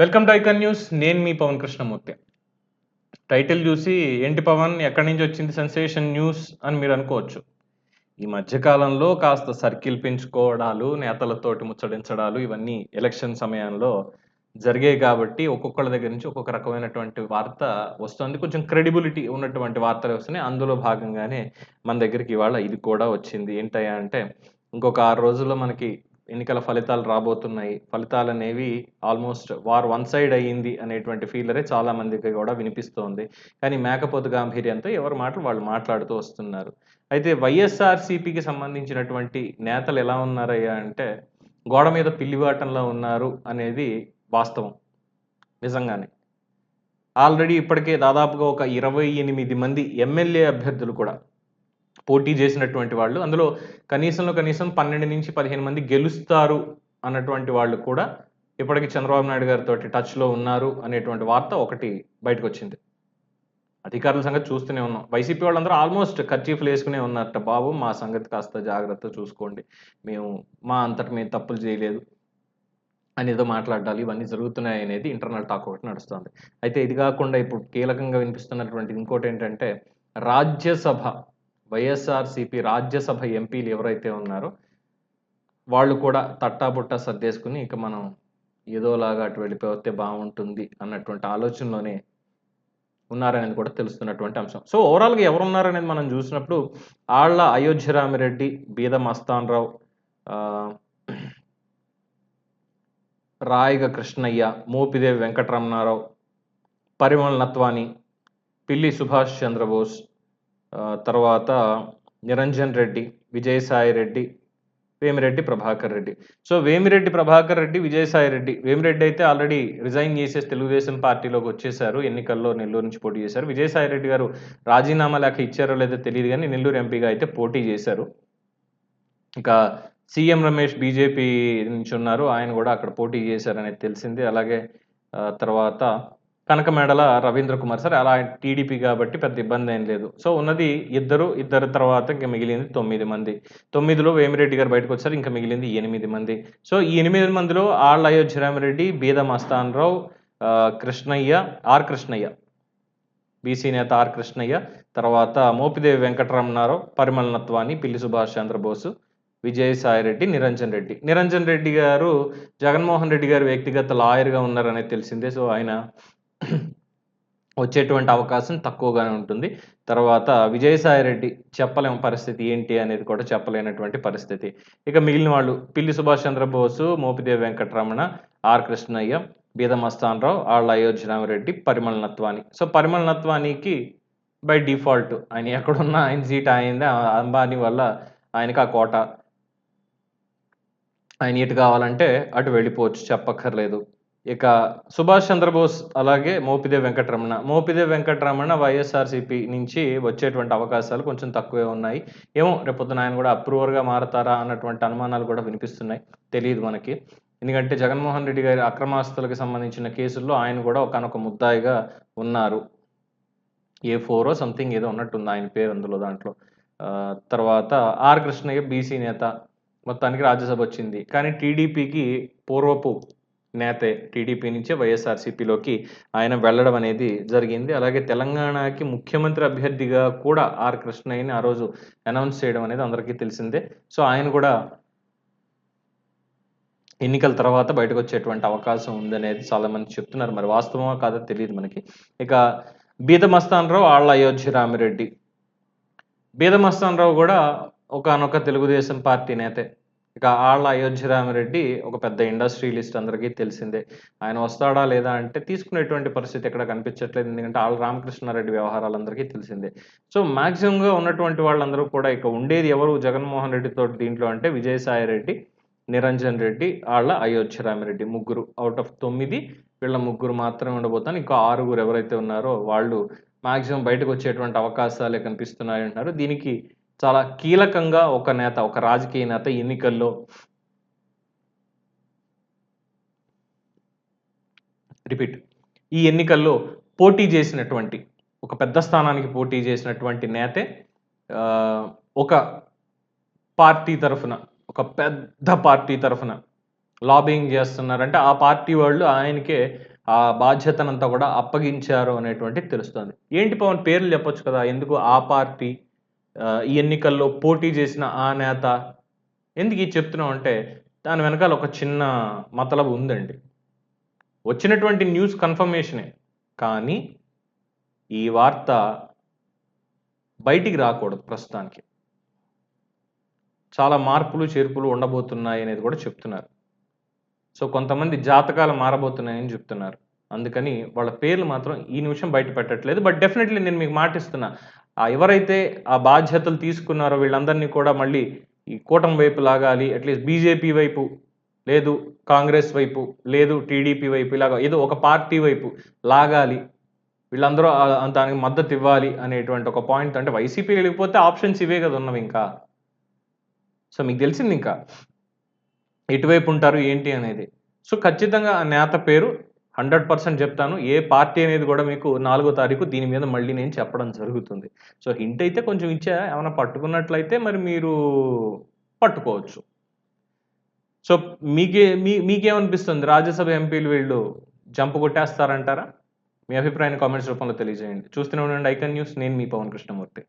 Welcome to icon news. నేను మీ Pawan Krishnamurthy. Title చూసి ఏంటి పవన్ ఎక్కడి నుంచి వచ్చింది సెన్సేషన్ న్యూస్ అని మీరు అనుకోవచ్చు. ఈ మధ్యకాలంలో కాస్త సర్కిల్ పెంచుకోవడాలు నేతలతోటి ముచ్చడించడాలు ఇవన్నీ ఎలక్షన్ సమయంలో జరిగాయి కాబట్టి ఒక్కొక్కళ్ళ దగ్గర నుంచి ఒక్కొక్క రకమైనటువంటి వార్త వస్తుంది. కొంచెం క్రెడిబిలిటీ ఉన్నటువంటి వార్తలు వస్తున్నాయి. అందులో భాగంగానే మన దగ్గరికి ఇవాళ ఇది కూడా వచ్చింది. ఏంటయ్యా అంటే ఇంకొక ఆరు రోజుల్లో మనకి ఎన్నికల ఫలితాలు రాబోతున్నాయి. ఫలితాలు అనేవి ఆల్మోస్ట్ వార్ వన్ సైడ్ అయ్యింది అనేటువంటి ఫీలరే చాలా మందికి కూడా వినిపిస్తోంది. కానీ మేకపోతు గాంభీర్యంతో ఎవరి మాటలు వాళ్ళు మాట్లాడుతూ వస్తున్నారు. అయితే వైఎస్ఆర్సీపీకి సంబంధించినటువంటి నేతలు ఎలా ఉన్నారయ్యా అంటే గోడ మీద పిల్లివాటంలో ఉన్నారు అనేది వాస్తవం. నిజంగానే. ఆల్రెడీ ఇప్పటికే దాదాపుగా ఒక ఇరవై ఎనిమిది మంది ఎమ్మెల్యే అభ్యర్థులు కూడా పోటీ చేసినటువంటి వాళ్ళు. అందులో కనీసంలో కనీసం పన్నెండు నుంచి పదిహేను మంది గెలుస్తారు అన్నటువంటి వాళ్ళు కూడా ఇప్పటికి చంద్రబాబు నాయుడు గారితో టచ్లో ఉన్నారు అనేటువంటి వార్త ఒకటి బయటకు వచ్చింది అధికారుల సంగతి చూస్తూనే ఉన్నాం. వైసీపీ వాళ్ళందరూ ఆల్మోస్ట్ ఖర్చీఫ్లు వేసుకునే ఉన్నారట బాబు. మా సంగతి కాస్త జాగ్రత్త చూసుకోండి. మేము మా అంతటి మేము తప్పులు చేయలేదు అని ఏదో మాట్లాడాలి. ఇవన్నీ జరుగుతున్నాయి అనేది ఇంటర్నల్ టాక్ ఒకటి నడుస్తుంది. అయితే ఇది కాకుండా ఇప్పుడు కీలకంగా వినిపిస్తున్నటువంటి ఇంకోటి ఏంటంటే రాజ్యసభ వైఎస్ఆర్సిపి రాజ్యసభ ఎంపీలు ఎవరైతే ఉన్నారో వాళ్ళు కూడా తట్టాబుట్టా సర్దేసుకుని ఇక మనం ఏదోలాగా అటు వెళ్ళిపోతే బాగుంటుంది అన్నటువంటి ఆలోచనలోనే ఉన్నారనేది కూడా తెలుస్తున్నటువంటి అంశం. సో ఓవరాల్గా ఎవరున్నారనేది మనం చూసినప్పుడు ఆళ్ళ అయోధ్యరామిరెడ్డి బీద మస్తాన్ రావు రాయిగ కృష్ణయ్య మోపిదేవి వెంకటరమణారావు పరిమళ నత్వాని పిల్లి సుభాష్ చంద్రబోస్ తర్వాత నిరంజన్ రెడ్డి విజయసాయి రెడ్డి వేమిరెడ్డి ప్రభాకర్ రెడ్డి. సో వేమిరెడ్డి ప్రభాకర్ రెడ్డి విజయసాయి రెడ్డి. వేమిరెడ్డి అయితే ఆల్రెడీ రిజైన్ చేసేసి తెలుగుదేశం పార్టీలోకి వచ్చేసారు ఎన్నికల్లో నెల్లూరు నుంచి పోటీ చేశారు. విజయసాయి రెడ్డి గారు రాజీనామా లేక ఇచ్చారో లేదో తెలియదు కానీ నెల్లూరు ఎంపీగా అయితే పోటీ చేశారు. ఇక సీఎం రమేష్ బీజేపీ నుంచి ఉన్నారు. ఆయన కూడా అక్కడ పోటీ చేశారనేది తెలిసింది. అలాగే తర్వాత కనక మేడల రవీంద్ర కుమార్ సార్. అలా టీడీపీ కాబట్టి పెద్ద ఇబ్బంది ఏం లేదు. సో ఉన్నది ఇద్దరు ఇద్దరు తర్వాత ఇంకా మిగిలింది తొమ్మిది మంది. తొమ్మిదిలో వేమిరెడ్డి గారు బయటకు వచ్చారు ఇంకా మిగిలింది ఎనిమిది మంది. సో ఈ ఎనిమిది మందిలో ఆళ్ళ అయోధ్యరామిరెడ్డి బీద మస్తాన్ రావు కృష్ణయ్య ఆర్ కృష్ణయ్య బీసీ నేత ఆర్ కృష్ణయ్య తర్వాత మోపిదేవి వెంకటరమణారావు పరిమళ నత్వాని పిల్లి సుభాష్ చంద్రబోసు విజయసాయి రెడ్డి నిరంజన్ రెడ్డి. నిరంజన్ రెడ్డి గారు జగన్మోహన్ రెడ్డి గారు వ్యక్తిగత లాయర్గా ఉన్నారనేది తెలిసిందే. సో ఆయన వచ్చేటువంటి అవకాశం తక్కువగానే ఉంటుంది. తర్వాత విజయసాయి రెడ్డి చెప్పలేము పరిస్థితి ఏంటి అనేది కూడా చెప్పలేనటువంటి పరిస్థితి. ఇక మిగిలిన వాళ్ళు పిల్లి సుభాష్ చంద్రబోసు మోపిదేవి వెంకటరమణ ఆర్ కృష్ణయ్య బీదమస్తానరావు ఆళ్ళ అయోధ్యరామరెడ్డి పరిమళ నత్వాని. సో పరిమళ నత్వానికి బై డిఫాల్ట్ ఆయన ఎక్కడున్నా ఆయన సీట్ అయింది అంబానీ వల్ల ఆయనకి ఆ కోట. ఆయన ఇటు కావాలంటే అటు వెళ్ళిపోవచ్చు చెప్పక్కర్లేదు. ఇక సుభాష్ చంద్రబోస్ అలాగే మోపిదే వెంకటరమణ. మోపిదే వెంకటరమణ వైఎస్ఆర్సీపీ నుంచి వచ్చేటువంటి అవకాశాలు కొంచెం తక్కువే ఉన్నాయి. ఏమో రేపొద్దున ఆయన కూడా అప్రూవర్గా మారతారా అన్నటువంటి అనుమానాలు కూడా వినిపిస్తున్నాయి. తెలియదు మనకి. ఎందుకంటే జగన్మోహన్ రెడ్డి గారి అక్రమాస్తులకు సంబంధించిన కేసుల్లో ఆయన కూడా ఒకనొక ముద్దాయిగా ఉన్నారు. ఏ ఫోరో సంథింగ్ ఏదో ఉన్నట్టుంది ఆయన పేరు అందులో దాంట్లో. తర్వాత ఆర్ కృష్ణయ్య బీసీ నేత. మొత్తానికి రాజ్యసభ వచ్చింది. కానీ టీడీపీకి పూర్వపు నేతే టీడీపీ నుంచే వైఎస్ఆర్సీపీలోకి ఆయన వెళ్ళడం అనేది జరిగింది. అలాగే తెలంగాణకి ముఖ్యమంత్రి అభ్యర్థిగా కూడా ఆర్ కృష్ణయ్యని ఆ రోజు అనౌన్స్ చేయడం అనేది అందరికీ తెలిసిందే. సో ఆయన కూడా ఎన్నికల తర్వాత బయటకు వచ్చేటువంటి అవకాశం ఉందనేది చాలా మంది చెప్తున్నారు. మరి వాస్తవమా కాదో తెలియదు మనకి. ఇక బీదమస్తానరావు రావు ఆళ్ళ అయోధ్య రామిరెడ్డి. బీదమస్తానరావు రావు కూడా ఒకనొక తెలుగుదేశం పార్టీ నేతే. ఇక ఆళ్ళ అయోధ్యరామిరెడ్డి ఒక పెద్ద ఇండస్ట్రియలిస్ట్ అందరికీ తెలిసిందే. ఆయన వస్తాడా లేదా అంటే తీసుకునేటువంటి పరిస్థితి ఎక్కడ కనిపించట్లేదు. ఎందుకంటే ఆళ్ళ రామకృష్ణారెడ్డి వ్యవహారాలు అందరికీ తెలిసిందే. సో మ్యాక్సిమంగా ఉన్నటువంటి వాళ్ళందరూ కూడా ఇక ఉండేది ఎవరు? జగన్మోహన్ రెడ్డితో దీంట్లో అంటే విజయసాయి రెడ్డి నిరంజన్ రెడ్డి వాళ్ళ అయోధ్యరామిరెడ్డి ముగ్గురు. అవుట్ ఆఫ్ తొమ్మిది వీళ్ళ ముగ్గురు మాత్రమే ఉండబోతాను ఇంకా ఆరుగురు ఎవరైతే ఉన్నారో వాళ్ళు మ్యాక్సిమం బయటకు వచ్చేటువంటి అవకాశాలే కనిపిస్తున్నాయి అంటున్నారు దీనికి చాలా కీలకంగా ఒక నేత ఒక రాజకీయ నేత ఎన్నికల్లో రిపీట్. ఈ ఎన్నికల్లో పోటీ చేసినటువంటి ఒక పెద్ద స్థానానికి పోటీ చేసినటువంటి నేతే ఒక పార్టీ తరఫున ఒక పెద్ద పార్టీ తరఫున లాబింగ్ చేస్తున్నారంటే ఆ పార్టీ వాళ్ళు ఆయనకే ఆ బాధ్యతనంతా కూడా అప్పగించారు అనేటువంటి తెలుస్తుంది. ఏంటి పవన్? పేర్లు చెప్పొచ్చు కదా ఎందుకు ఆ పార్టీ ఈ ఎన్నికల్లో పోటీ చేసిన ఆ నేత ఎందుకు ఇది చెప్తున్నాం అంటే దాని వెనకాల ఒక చిన్న మతలబు ఉందండి. వచ్చినటువంటి న్యూస్ కన్ఫర్మేషనే. కానీ ఈ వార్త బయటికి రాకూడదు ప్రస్తుతానికి. చాలా మార్పులు చేర్పులు ఉండబోతున్నాయి అనేది కూడా చెప్తున్నారు. సో కొంతమంది జాతకాలు మారబోతున్నాయని చెప్తున్నారు. అందుకని వాళ్ళ పేర్లు మాత్రం ఈ నిమిషం బయట పెట్టట్లేదు బట్ డెఫినెట్లీ నేను మీకు మాటిస్తున్నా. ఎవరైతే ఆ బాధ్యతలు తీసుకున్నారో వీళ్ళందరినీ కూడా మళ్ళీ ఈ కూటమి వైపు లాగాలి అట్లీస్ట్ బీజేపీ వైపు లేదు కాంగ్రెస్ వైపు లేదు టీడీపీ వైపు ఇలాగ ఏదో ఒక పార్టీ వైపు లాగాలి. వీళ్ళందరూ దానికి మద్దతు ఇవ్వాలి అనేటువంటి ఒక పాయింట్ అంటే వైసీపీ వెళ్ళిపోతే ఆప్షన్స్ ఇవే కదా ఉన్నవి ఇంకా. సో మీకు తెలిసింది ఇంకా. ఎటువైపు ఉంటారు ఏంటి అనేది. సో ఖచ్చితంగా ఆ నేత పేరు హండ్రెడ్ పర్సెంట్ చెప్తాను. ఏ పార్టీ అనేది కూడా మీకు నాలుగో తారీఖు దీని మీద మళ్ళీ నేను చెప్పడం జరుగుతుంది. సో హింట్ అయితే కొంచెం ఇచ్చా. ఏమైనా పట్టుకున్నట్లయితే మరి మీరు పట్టుకోవచ్చు. సో మీకే మీ మీకేమనిపిస్తుంది? రాజ్యసభ ఎంపీలు వీళ్ళు జంప్ కొట్టేస్తారంటారా? మీ అభిప్రాయాన్ని కామెంట్స్ రూపంలో తెలియజేయండి. చూస్తూనే ఉండండి ఐకన్ న్యూస్. నేను మీ పవన్ కృష్ణమూర్తి.